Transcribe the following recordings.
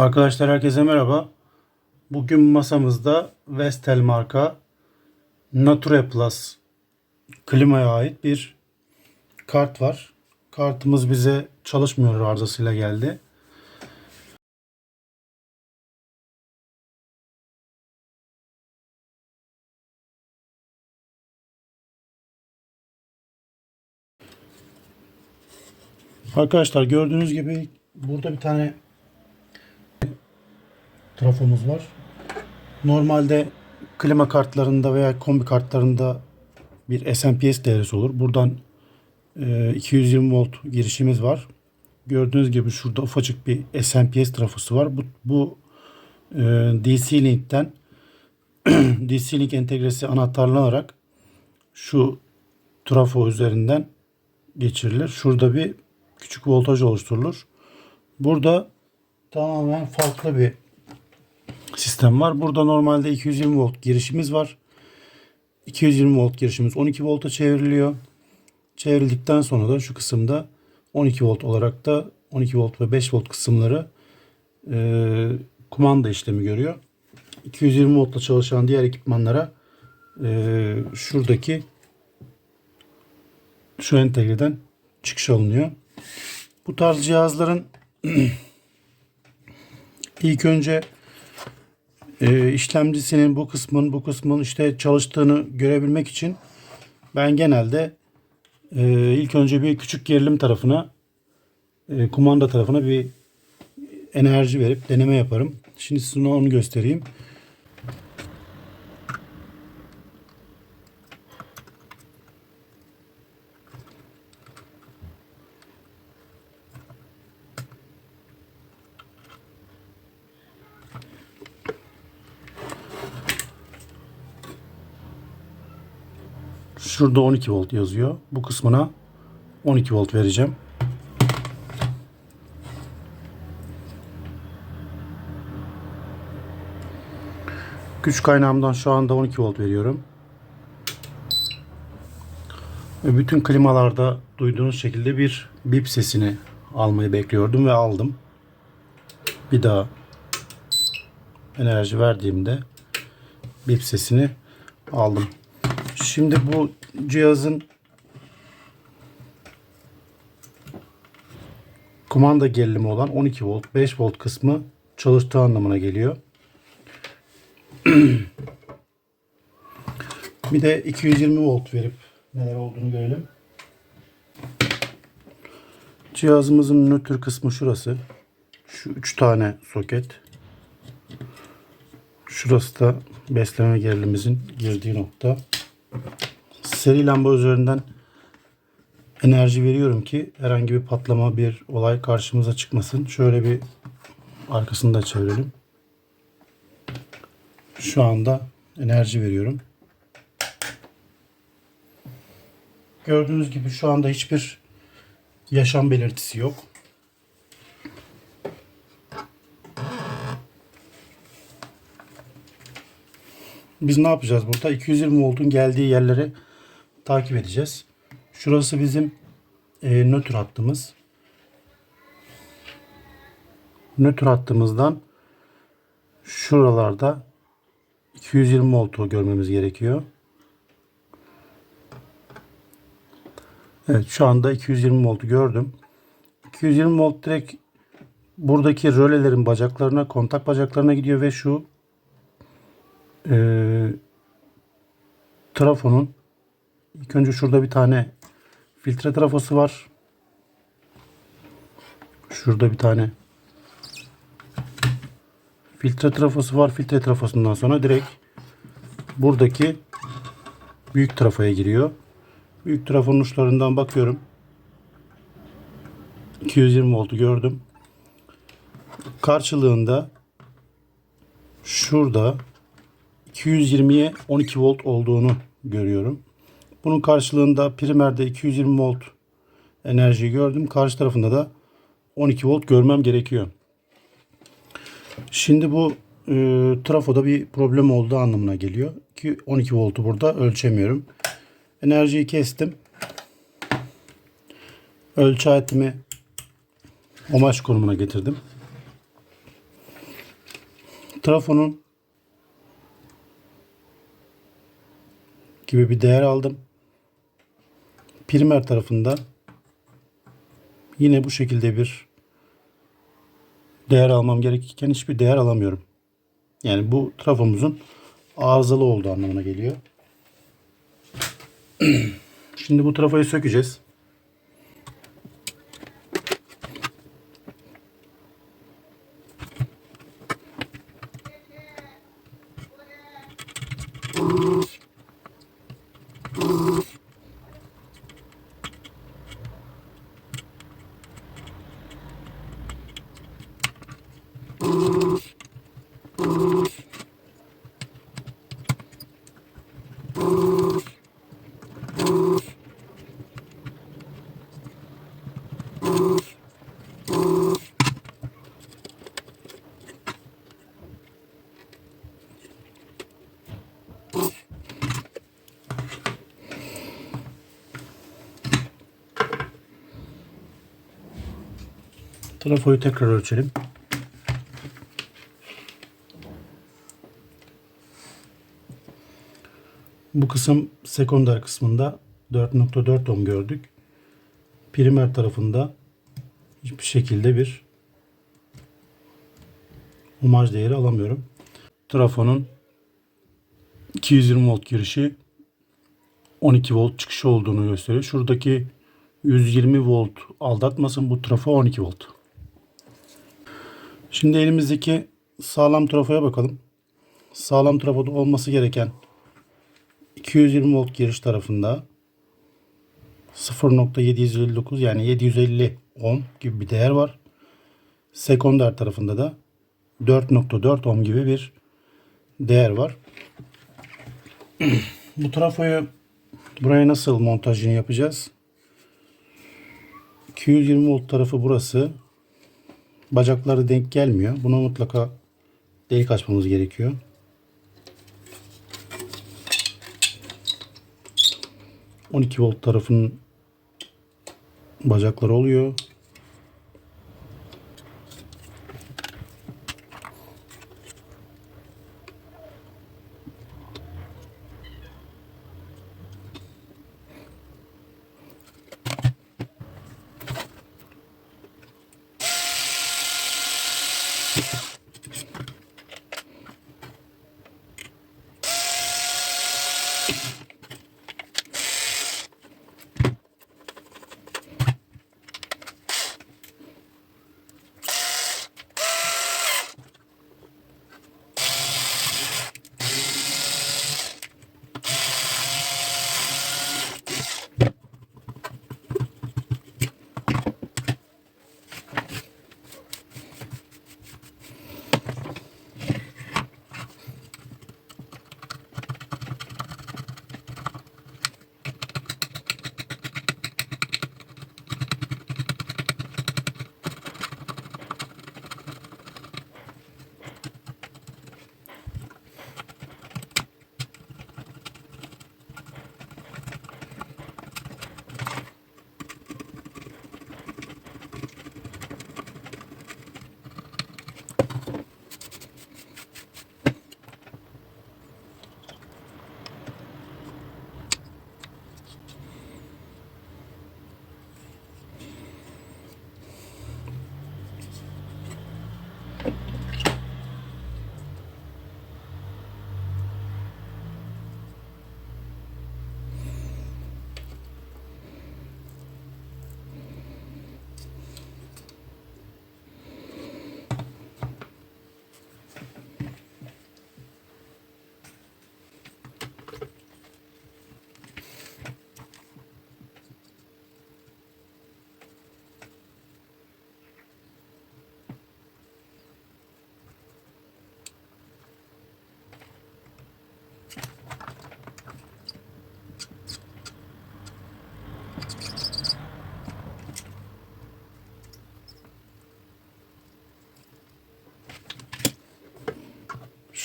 Arkadaşlar herkese merhaba. Bugün masamızda Vestel marka Nature Plus klimaya ait bir kart var. Kartımız bize çalışmıyor arızasıyla geldi. Arkadaşlar gördüğünüz gibi burada bir tane trafomuz var. Normalde klima kartlarında veya kombi kartlarında bir SMPS devresi olur. Buradan e, 220 volt girişimiz var. Gördüğünüz gibi şurada ufacık bir SMPS trafosu var. Bu, bu e, DC Link'ten DC Link entegresi anahtarlanarak şu trafo üzerinden geçirilir. Şurada bir küçük voltaj oluşturulur. Burada tamamen farklı bir sistem var. Burada normalde 220 volt girişimiz var. 220 volt girişimiz 12 volta çevriliyor. Çevrildikten sonra da şu kısımda 12 volt olarak da 12 volt ve 5 volt kısımları e, kumanda işlemi görüyor. 220 voltla çalışan diğer ekipmanlara e, şuradaki şu entegreden çıkış alınıyor. Bu tarz cihazların ilk önce e, işlemcisinin bu kısmın bu kısmın işte çalıştığını görebilmek için ben genelde e, ilk önce bir küçük gerilim tarafına e, kumanda tarafına bir enerji verip deneme yaparım. Şimdi size onu göstereyim. Şurada 12 volt yazıyor. Bu kısmına 12 volt vereceğim. Güç kaynağımdan şu anda 12 volt veriyorum. Ve bütün klimalarda duyduğunuz şekilde bir bip sesini almayı bekliyordum ve aldım. Bir daha enerji verdiğimde bip sesini aldım. Şimdi bu cihazın kumanda gerilimi olan 12 volt 5 volt kısmı çalıştığı anlamına geliyor. bir de 220 volt verip neler olduğunu görelim. Cihazımızın nötr kısmı şurası. Şu üç tane soket. Şurası da besleme gerilimimizin girdiği nokta seri lamba üzerinden enerji veriyorum ki herhangi bir patlama bir olay karşımıza çıkmasın. Şöyle bir arkasını da çevirelim. Şu anda enerji veriyorum. Gördüğünüz gibi şu anda hiçbir yaşam belirtisi yok. Biz ne yapacağız burada? 220 voltun geldiği yerleri takip edeceğiz. Şurası bizim e, nötr hattımız. Nötr hattımızdan şuralarda 220 voltu görmemiz gerekiyor. Evet şu anda 220 voltu gördüm. 220 volt direkt buradaki rölelerin bacaklarına, kontak bacaklarına gidiyor ve şu e, trafonun ilk önce şurada bir tane filtre trafosu var. Şurada bir tane filtre trafosu var. Filtre trafosundan sonra direkt buradaki büyük trafoya giriyor. Büyük trafonun uçlarından bakıyorum. 220 voltu gördüm. Karşılığında şurada 220'ye 12 volt olduğunu görüyorum. Bunun karşılığında primerde 220 volt enerjiyi gördüm. Karşı tarafında da 12 volt görmem gerekiyor. Şimdi bu e, trafoda bir problem olduğu anlamına geliyor. Ki 12 voltu burada ölçemiyorum. Enerjiyi kestim. Ölçü aletimi omaç konumuna getirdim. Trafonun gibi bir değer aldım. Primer tarafında yine bu şekilde bir değer almam gerekirken hiçbir değer alamıyorum. Yani bu trafomuzun arızalı olduğu anlamına geliyor. Şimdi bu trafoyu sökeceğiz. Trafoyu tekrar ölçelim. Bu kısım sekonder kısmında 4.4 ohm gördük. Primer tarafında hiçbir şekilde bir omaj değeri alamıyorum. Trafonun 220 volt girişi 12 volt çıkışı olduğunu gösteriyor. Şuradaki 120 volt aldatmasın bu trafo 12 volt. Şimdi elimizdeki sağlam trafoya bakalım. Sağlam trafoda olması gereken 220 volt giriş tarafında 0.759 yani 750 ohm gibi bir değer var. Sekonder tarafında da 4.4 ohm gibi bir değer var. Bu trafoyu buraya nasıl montajını yapacağız? 220 volt tarafı burası. Bacakları denk gelmiyor. Buna mutlaka delik açmamız gerekiyor. ...12 volt tarafının... ...bacakları oluyor.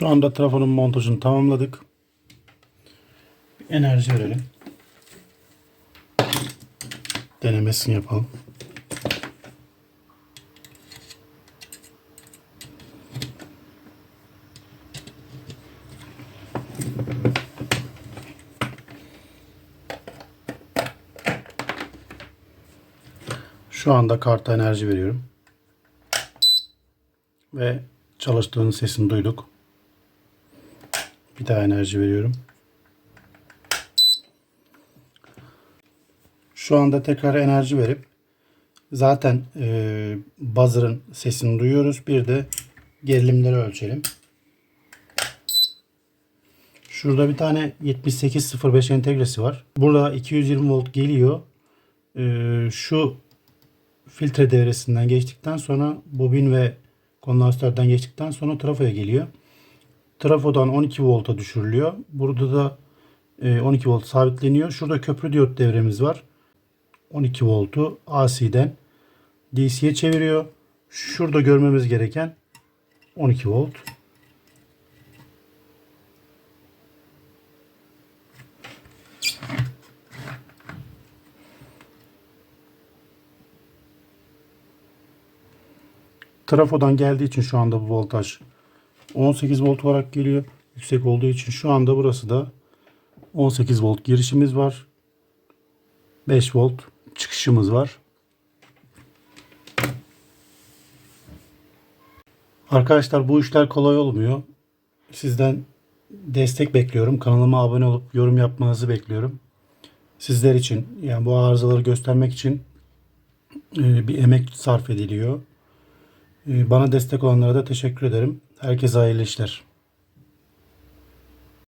Şu anda trafonun montajını tamamladık. Bir enerji verelim. Denemesini yapalım. Şu anda karta enerji veriyorum. Ve çalıştığının sesini duyduk. Daha enerji veriyorum. Şu anda tekrar enerji verip zaten e, buzzer'ın sesini duyuyoruz. Bir de gerilimleri ölçelim. Şurada bir tane 7805 entegresi var. Burada 220 volt geliyor. Ee, şu filtre devresinden geçtikten sonra bobin ve kondansatörden geçtikten sonra trafoya geliyor. Trafodan 12 volta düşürülüyor. Burada da e, 12 volt sabitleniyor. Şurada köprü diyot devremiz var. 12 voltu AC'den DC'ye çeviriyor. Şurada görmemiz gereken 12 volt. Trafodan geldiği için şu anda bu voltaj 18 volt olarak geliyor. Yüksek olduğu için şu anda burası da 18 volt girişimiz var. 5 volt çıkışımız var. Arkadaşlar bu işler kolay olmuyor. Sizden destek bekliyorum. Kanalıma abone olup yorum yapmanızı bekliyorum. Sizler için yani bu arızaları göstermek için e, bir emek sarf ediliyor. Ee, Bana destek olanlara da teşekkür ederim. Herkese hayırlı işler.